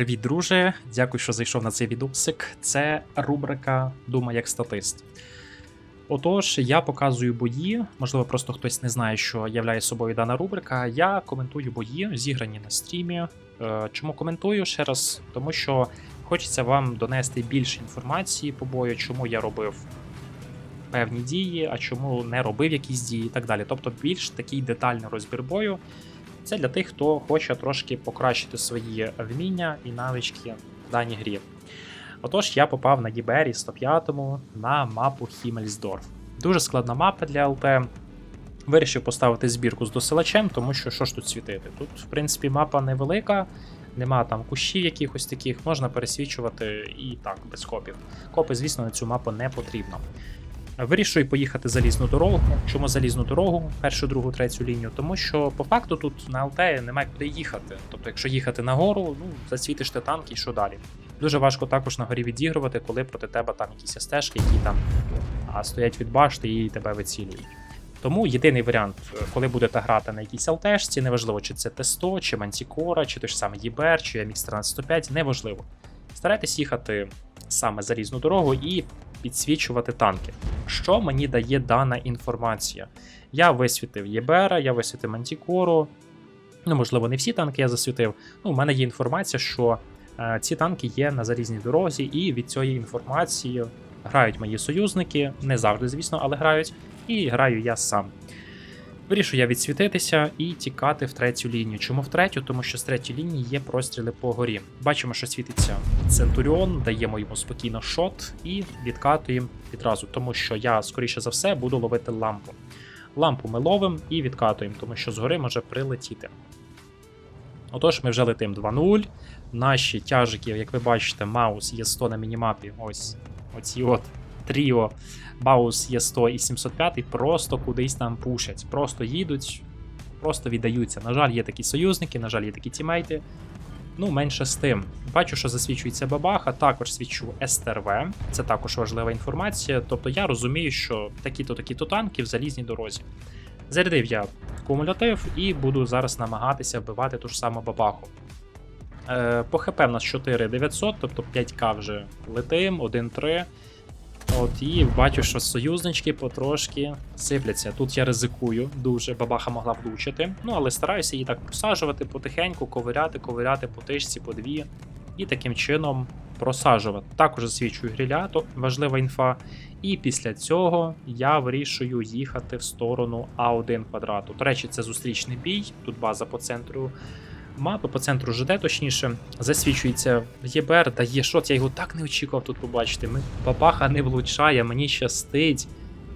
Привіт, друже! Дякую, що зайшов на цей відосик. Це рубрика Думай як статист. Отож, я показую бої. Можливо, просто хтось не знає, що являє собою дана рубрика. Я коментую бої, зіграні на стрімі. Е, Чому коментую ще раз? Тому що хочеться вам донести більше інформації по бою, чому я робив певні дії, а чому не робив якісь дії і так далі. Тобто більш такий детальний розбір бою. Це для тих, хто хоче трошки покращити свої вміння і навички в даній грі. Отож, я попав на Єбері 105 на мапу Хімельсдорф. Дуже складна мапа для ЛТ. Вирішив поставити збірку з досилачем, тому що що ж тут світити? Тут, в принципі, мапа невелика, нема там кущів якихось таких, можна пересвічувати і так, без копів. Копи, звісно, на цю мапу не потрібно. Вирішую поїхати залізну дорогу. Чому залізну дорогу, першу, другу, третю лінію? Тому що по факту тут на ЛТ немає куди їхати. Тобто, якщо їхати нагору, ну засвітиш ти танк і що далі. Дуже важко також на горі відігрувати, коли проти тебе там якісь стежки, які там стоять від башти і тебе вицілюють. Тому єдиний варіант, коли будете грати на якійсь ЛТшці, неважливо, чи це Т100, чи Мантікора, чи той ж самий ЄБР, чи MX 1305, неважливо. Старайтесь їхати саме залізну дорогу і підсвічувати танки. Що мені дає дана інформація? Я висвітив Єбера, я висвітив Мантікору. Ну, можливо, не всі танки я засвітив. Ну, у мене є інформація, що е, ці танки є на залізній дорозі, і від цієї інформації грають мої союзники, не завжди, звісно, але грають, і граю я сам. Вирішую я відсвітитися і тікати в третю лінію. Чому в третю? Тому що з третьої лінії є простріли по горі. Бачимо, що світиться Центуріон, даємо йому спокійно шот і відкатуємо відразу, тому що я, скоріше за все, буду ловити лампу. Лампу ми ловимо і відкатуємо, тому що згори може прилетіти. Отож, ми вже летим 2-0. Наші тяжики, як ви бачите, Маус є 100 на мінімапі. Ось оці от тріо Баус є 100 і 705 просто кудись там пушать. Просто їдуть, просто віддаються. На жаль, є такі союзники, на жаль, є такі тімейти. Ну, менше з тим. Бачу, що засвічується бабаха, також свічу СТРВ. Це також важлива інформація. Тобто я розумію, що такі-то такі-то танки в залізній дорозі. Зарядив я кумулятив і буду зараз намагатися вбивати ту ж саму бабаху. Е, по ХП в нас 4900, тобто 5к вже летим, 1-3. От і бачу, що союзнички потрошки сипляться. Тут я ризикую дуже, бабаха могла влучити. Ну, але стараюся її так просаджувати потихеньку, ковиряти, ковиряти по тишці, по дві. І таким чином просаджувати. Також засвічую гриля, то важлива інфа. І після цього я вирішую їхати в сторону А1 квадрату. До речі, це зустрічний бій. Тут база по центру мапи, по центру ЖД, точніше, засвічується ЄБР, дає шот. Я його так не очікував тут побачити. Ми бабаха не влучає, мені щастить.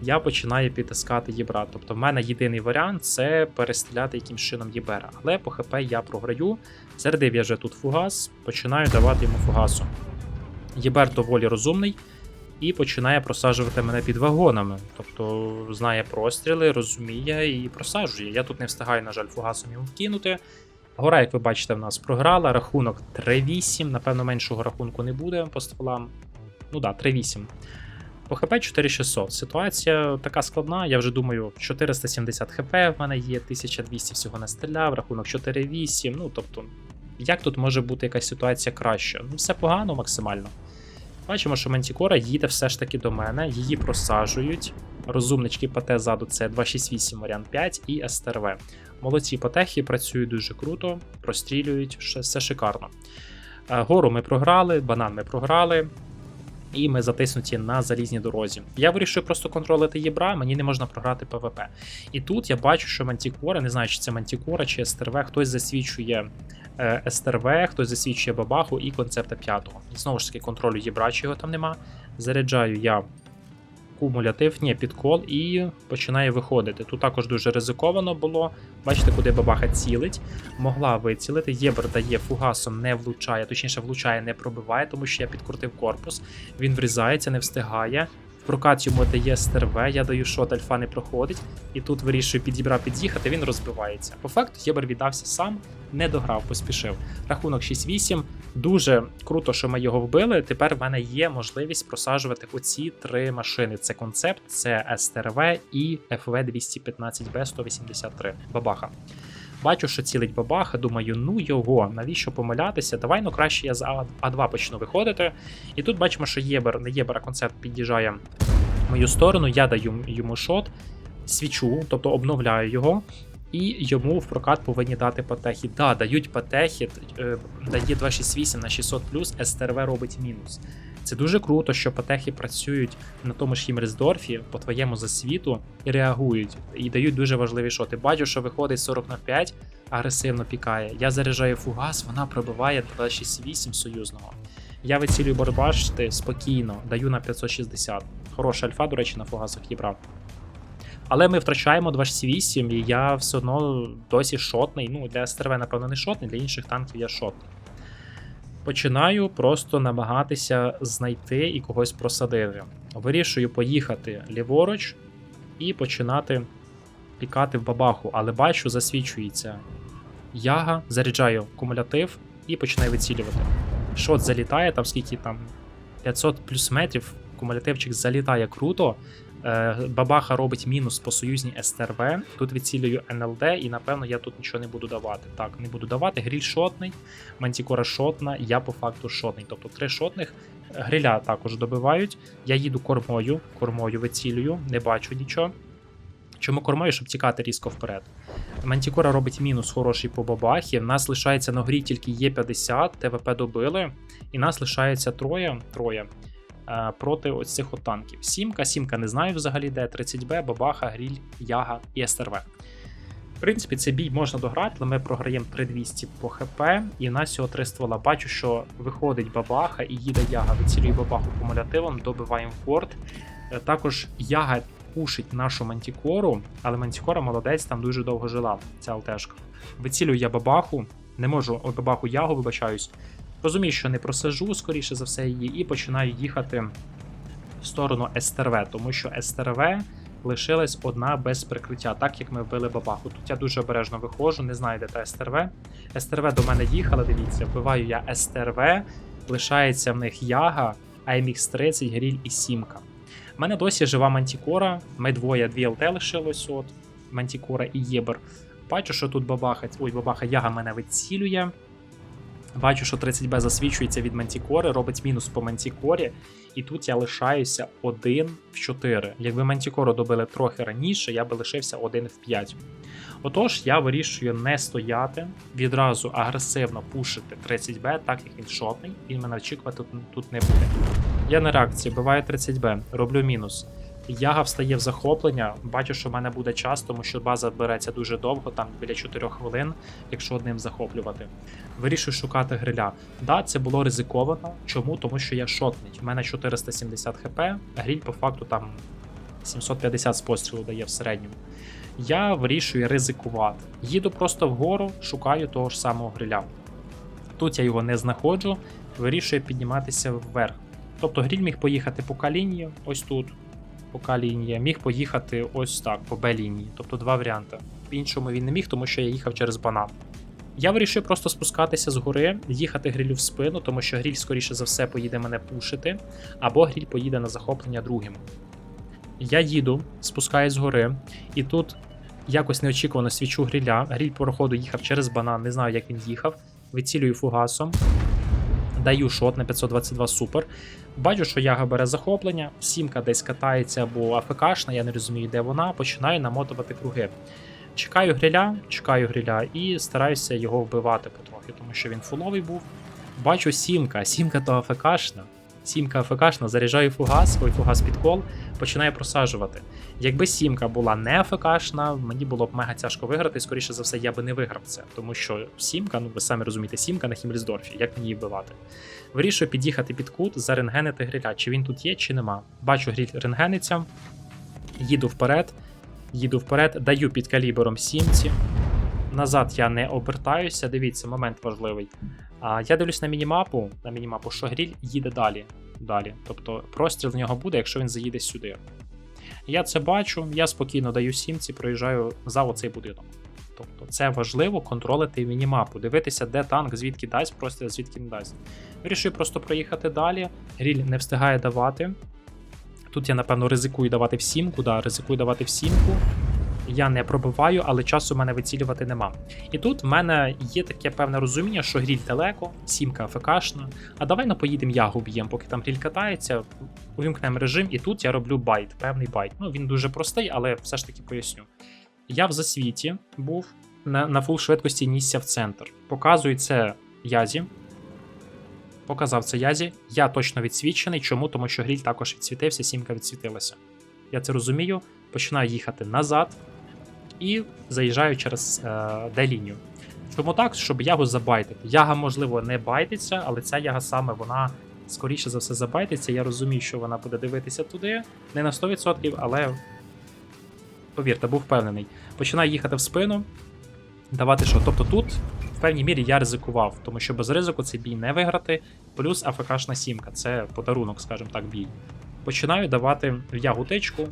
Я починаю підтискати єбра. Тобто, в мене єдиний варіант це перестріляти якимсь чином єбера. Але по ХП я програю. Зарядив я вже тут фугас, починаю давати йому фугасу. Єбер доволі розумний і починає просаджувати мене під вагонами. Тобто знає простріли, розуміє і просаджує. Я тут не встигаю, на жаль, фугасом йому вкинути. Гора, як ви бачите, в нас програла. Рахунок 3-8. Напевно, меншого рахунку не буде по стволам. Ну да, 3-8. По ХП 4600. Ситуація така складна. Я вже думаю, 470 ХП в мене є, 1200 всього не стріляв, рахунок 4-8. Ну тобто, як тут може бути якась ситуація краща? Ну, все погано максимально. Бачимо, що Мантікора їде все ж таки до мене, її просаджують. Розумнички ПТ ззаду це 268 варіант 5 і СТРВ. Молодці потехи працюють дуже круто, прострілюють, все шикарно. Е, Гору ми програли, банан ми програли, і ми затиснуті на залізній дорозі. Я вирішую просто контролити єбра, мені не можна програти ПВП. І тут я бачу, що Мантікора, не знаю, чи це Мантікора, чи СТРВ, хтось засвічує е, СТРВ, хтось засвідчує бабаху і концепта п'ятого. Знову ж таки, контролю єбра, чи його там нема. Заряджаю я кумулятив, ні, підкол і починає виходити. Тут також дуже ризиковано було. Бачите, куди бабаха цілить. Могла вицілити. Єбер дає фугасом, не влучає, точніше, влучає, не пробиває, тому що я підкрутив корпус. Він врізається, не встигає. Прокат йому дає стерве, я даю шот, альфа не проходить, і тут вирішую підібра під'їхати, він розбивається. По факту Єбер віддався сам, не дограв, поспішив. Рахунок 6-8. Дуже круто, що ми його вбили. Тепер в мене є можливість просаджувати оці три машини: це концепт, це СТРВ і FV 215 b 183 Бабаха. Бачу, що цілить бабаха, думаю, ну його, навіщо помилятися? Давай ну краще я з А- А2 почну виходити. І тут бачимо, що Єбер, не Єбер, а під'їжджає в мою сторону, я даю йому шот, свічу, тобто обновляю його. І йому в прокат повинні дати патехи. Да, дають патехи, е, дає 268 на 600 СТРВ робить мінус. Це дуже круто, що патехи працюють на тому ж Хімресдорфі, по твоєму засвіту, і реагують, і дають дуже важливі шоти. Бачу, що виходить 40 на 5, агресивно пікає. Я заряджаю фугас, вона пробиває 268 союзного. Я вицілюю борбашти спокійно, даю на 560. Хороша альфа, до речі, на фугасах є брав. Але ми втрачаємо 268, і я все одно досі шотний. Ну, для СТРВ, напевно, не шотний, для інших танків я шотний. Починаю просто намагатися знайти і когось просадити. Вирішую поїхати ліворуч і починати пікати в бабаху, але бачу, засвічується яга, заряджаю кумулятив і починаю вицілювати. Шот залітає, там скільки там 500 плюс метрів, кумулятивчик залітає круто. Е, Бабаха робить мінус по союзній СТРВ. Тут відцілюю НЛД, і напевно я тут нічого не буду давати. Так, не буду давати. Гріль шотний, мантікора шотна, я по факту шотний. Тобто три шотних. Гриля також добивають. Я їду кормою, кормою вицілюю, не бачу нічого. Чому кормою, щоб тікати різко вперед. Мантікора робить мінус хороший по бабахі. В нас лишається на грі тільки Є50, ТВП добили, і нас лишається троє. троє проти ось цих от танків. Сімка, сімка не знаю взагалі де, 30Б, Бабаха, Гріль, Яга і СТРВ. В принципі, цей бій можна дограти, але ми програємо 3200 по ХП, і в нас всього три ствола. Бачу, що виходить Бабаха і їде Яга. Вицілює Бабаху кумулятивом, добиваємо форт. Е, Також Яга пушить нашу мантікору, але мантікора молодець там дуже довго жила, ця ЛТшка. Вицілюю я Бабаху, не можу Бабаху Ягу, вибачаюсь. Розумію, що не просажу, скоріше за все, її, і починаю їхати в сторону СТРВ, тому що СТРВ лишилась одна без прикриття, так як ми вбили бабаху. Тут я дуже обережно виходжу, не знаю, де та СТРВ. СТРВ до мене їхала, дивіться, вбиваю я СТРВ, лишається в них Яга, AMX 30, Гріль і Сімка. У мене досі жива Мантікора, ми двоє, дві ЛТ лишилось, от Мантікора і Єбер. Бачу, що тут бабаха, ой, бабаха Яга мене вицілює. Бачу, що 30Б засвічується від Мантікори, робить мінус по Мантікорі, і тут я лишаюся 1 в 4. Якби Мантікору добили трохи раніше, я би лишився 1 в 5. Отож, я вирішую не стояти, відразу агресивно пушити 30Б, так як він шотний, він мене очікувати тут, не буде. Я на реакції биваю 30Б, роблю мінус. Яга встає в захоплення, бачу, що в мене буде час, тому що база береться дуже довго, там біля 4 хвилин, якщо одним захоплювати. Вирішую шукати гриля. Да, це було ризиковано. Чому? Тому що я шотний. У мене 470 хп, гріль по факту там 750 з пострілу дає в середньому. Я вирішую ризикувати. Їду просто вгору, шукаю того ж самого гриля. Тут я його не знаходжу, вирішую підніматися вверх. Тобто гріль міг поїхати по К-лінії, ось тут, по К-лінії, міг поїхати ось так, по Б-лінії. Тобто два варіанти. В іншому він не міг, тому що я їхав через банан. Я вирішив просто спускатися з гори, їхати грилю в спину, тому що гріль, скоріше за все, поїде мене пушити, або гріль поїде на захоплення другим. Я їду, спускаюсь з гори, і тут якось неочікувано свічу гріля. Гріль по проходу їхав через банан, не знаю, як він їхав. Вицілюю фугасом. Даю шот на 522 супер. Бачу, що яга бере захоплення, сімка десь катається або АФКшна, я не розумію, де вона. Починаю намотувати круги. Чекаю гриля, чекаю гриля і стараюся його вбивати потрохи, тому що він фуловий був. Бачу сімка, сімка то АФКшна. Сімка АФКшна, заряджаю фугас, ой, фугас підкол, починаю просаджувати. Якби сімка була не АФКшна, мені було б мега тяжко виграти, і скоріше за все, я би не виграв це. Тому що сімка, ну ви самі розумієте, сімка на Хімлісдорфі, як мені її вбивати. Вирішую під'їхати під кут, зарентгенити гриля, чи він тут є, чи нема. Бачу, гріль рентгениться, їду вперед, їду вперед, даю під калібром сімці. Назад я не обертаюся. Дивіться, момент важливий. А, я дивлюсь на мінімапу, на мінімапу, що гріль їде далі. далі. Тобто простріл в нього буде, якщо він заїде сюди. Я це бачу, я спокійно даю сімці, проїжджаю за оцей будинок. Тобто це важливо контролити мінімапу, дивитися, де танк, звідки дасть, просто звідки не дасть. Вирішую просто проїхати далі. Гріль не встигає давати. Тут я, напевно, ризикую давати в сімку, да, ризикую давати в сімку. Я не пробиваю, але часу мене вицілювати нема. І тут в мене є таке певне розуміння, що гріль далеко, сімка АФКшна. А давай ну поїдемо ягу б'ємо, поки там гріль катається, увімкнемо режим, і тут я роблю байт, певний байт. Ну він дуже простий, але все ж таки поясню. Я в засвіті був на, на фул швидкості нісся в центр. Показую це язі. Показав це язі. Я точно відсвічений. Чому? Тому що гріль також відсвітився, сімка відсвітилася. Я це розумію. Починаю їхати назад і заїжджаю через е, Д-лінію. Чому так? Щоб ягу забайтити. Яга, можливо, не байтиться, але ця яга саме вона скоріше за все забайтиться. Я розумію, що вона буде дивитися туди. Не на 100%, але повірте, був впевнений. Починаю їхати в спину. Давати що? Тобто тут в певній мірі я ризикував, тому що без ризику цей бій не виграти. Плюс АФКшна сімка, це подарунок, скажімо так, бій. Починаю давати в ягу тичку.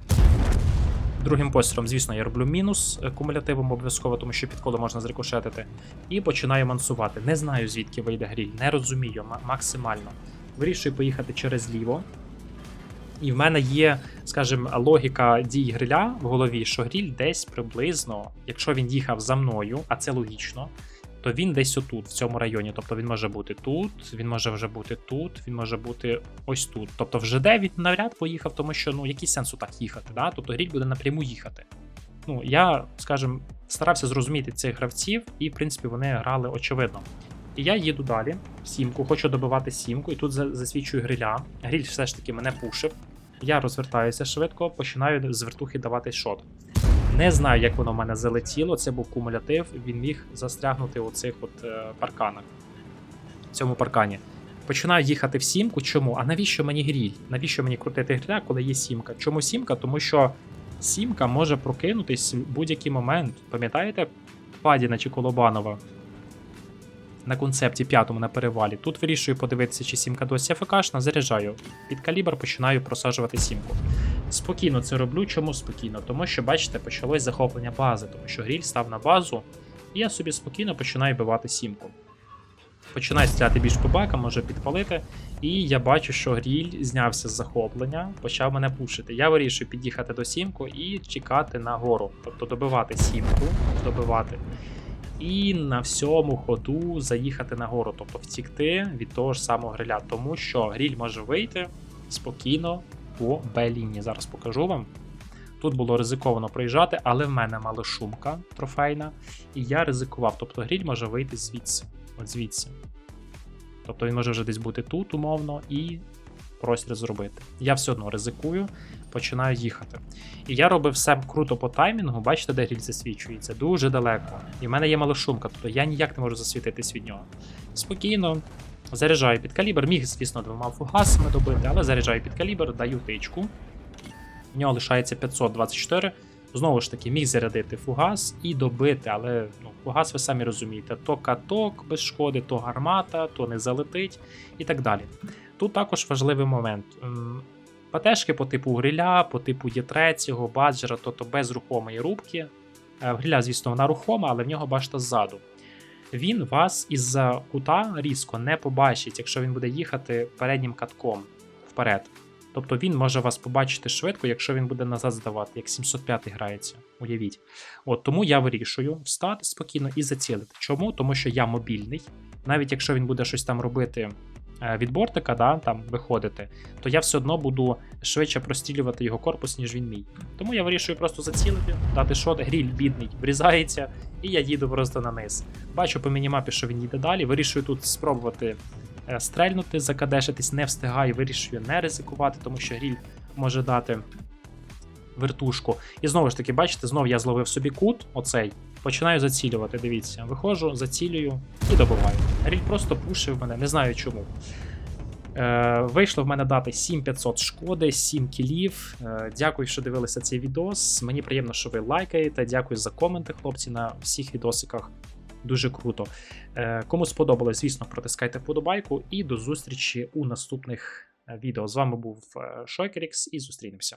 Другим пострілом, звісно, я роблю мінус е, кумулятивом обов'язково, тому що підколи можна зрикошетити. І починаю мансувати. Не знаю, звідки вийде гріль, не розумію максимально. Вирішую поїхати через ліво. І в мене є, скажімо, логіка дій гриля в голові, що гріль десь приблизно, якщо він їхав за мною, а це логічно, то він десь отут, в цьому районі. Тобто він може бути тут, він може вже бути тут, він може бути ось тут. Тобто в ЖД він навряд поїхав, тому що ну який сенс так їхати? Да? Тобто гріль буде напряму їхати. Ну, я, скажімо, старався зрозуміти цих гравців, і, в принципі, вони грали очевидно. І я їду далі, в сімку, хочу добивати сімку, і тут за- засвічую гриля. Гриль все ж таки мене пушив. Я розвертаюся швидко, починаю з вертухи давати шот. Не знаю, як воно в мене залетіло. Це був кумулятив. Він міг застрягнути у цих от е, парканах. В цьому паркані. Починаю їхати в сімку. Чому? А навіщо мені гріль? Навіщо мені крутити гриля, коли є сімка? Чому сімка? Тому що сімка може прокинутись в будь-який момент. Пам'ятаєте Падіна чи Колобанова? На концепті п'ятому на перевалі. Тут вирішую подивитися, чи сімка досі АФКшна, заряджаю. Під калібр починаю просаджувати сімку. Спокійно це роблю. Чому спокійно? Тому що, бачите, почалось захоплення бази, тому що гріль став на базу, і я собі спокійно починаю бивати сімку. Починаю стріляти більш по бакам, може підпалити. І я бачу, що гріль знявся з захоплення, почав мене пушити. Я вирішую під'їхати до сімку і чекати на гору. Тобто добивати сімку, добивати. І на всьому ходу заїхати на гору, тобто втікти від того ж самого гриля, тому що гріль може вийти спокійно по Б-лінії. Зараз покажу вам. Тут було ризиковано проїжджати, але в мене мала шумка трофейна, і я ризикував. Тобто гріль може вийти звідси. От звідси. Тобто він може вже десь бути тут, умовно, і простір зробити. Я все одно ризикую, починаю їхати. І я робив все круто по таймінгу, бачите, де гріль засвічується, дуже далеко. І в мене є малошумка, тобто я ніяк не можу засвітитись від нього. Спокійно. Заряджаю під калібр, міг, звісно, двома фугасами добити, але заряджаю під калібр, даю тичку. В нього лишається 524. Знову ж таки, міг зарядити фугас і добити, але ну, фугас, ви самі розумієте, то каток без шкоди, то гармата, то не залетить і так далі. Тут також важливий момент. М, Патешки по типу гриля, по типу Є3, баджера, тобто без рухомої рубки. Е, гриля, звісно, вона рухома, але в нього башта ззаду. Він вас із-за кута різко не побачить, якщо він буде їхати переднім катком вперед. Тобто він може вас побачити швидко, якщо він буде назад здавати, як 705 грається. Уявіть. От тому я вирішую встати спокійно і зацілити. Чому? Тому що я мобільний. Навіть якщо він буде щось там робити від бортика, да, там виходити, то я все одно буду швидше прострілювати його корпус, ніж він мій. Тому я вирішую просто зацілити, дати шот, гріль бідний, врізається, і я їду просто на низ. Бачу по мінімапі, що він їде далі. Вирішую тут спробувати е, стрельнути, закадешитись, не встигаю, вирішую не ризикувати, тому що гріль може дати вертушку. І знову ж таки, бачите, знову я зловив собі кут, оцей. Починаю зацілювати. Дивіться, виходжу, зацілюю і добиваю. Гріль просто пушив мене, не знаю чому. Е, вийшло в мене дати 7500 шкоди, 7 кілів. Е, дякую, що дивилися цей відос. Мені приємно, що ви лайкаєте. Дякую за коменти, хлопці, на всіх відосиках. Дуже круто. Е, кому сподобалось, звісно, протискайте вподобайку і до зустрічі у наступних е, відео. З вами був е, Шокерікс і зустрінемося.